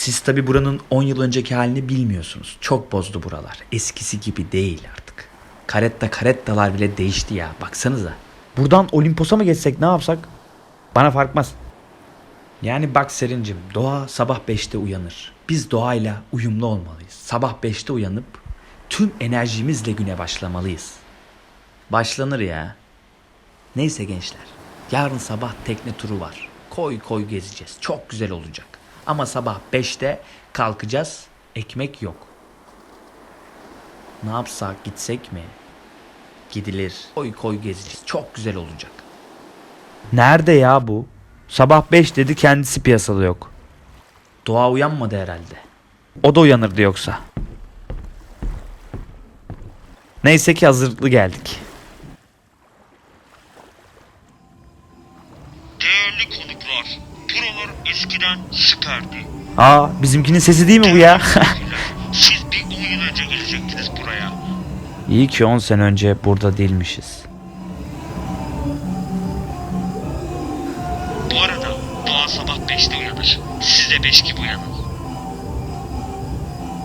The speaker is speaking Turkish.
Siz tabi buranın 10 yıl önceki halini bilmiyorsunuz. Çok bozdu buralar. Eskisi gibi değil artık. Karetta karettalar bile değişti ya. Baksanıza. Buradan Olimpos'a mı geçsek ne yapsak? Bana farkmaz. Yani bak Serincim doğa sabah 5'te uyanır. Biz doğayla uyumlu olmalıyız. Sabah 5'te uyanıp tüm enerjimizle güne başlamalıyız. Başlanır ya. Neyse gençler. Yarın sabah tekne turu var. Koy koy gezeceğiz. Çok güzel olacak. Ama sabah 5'te kalkacağız. Ekmek yok. Ne yapsak gitsek mi? Gidilir. Koy koy gezeceğiz. Çok güzel olacak. Nerede ya bu? Sabah 5 dedi kendisi piyasada yok. Doğa uyanmadı herhalde. O da uyanırdı yoksa. Neyse ki hazırlıklı geldik. Değerli konuklar, buralar eskiden süperdi. Aa bizimkinin sesi değil mi bu ya? Siz bir 10 yıl önce gelecektiniz buraya. İyi ki 10 sene önce burada değilmişiz. Bu arada doğa sabah 5'te uyanır. Siz de 5 gibi uyanın.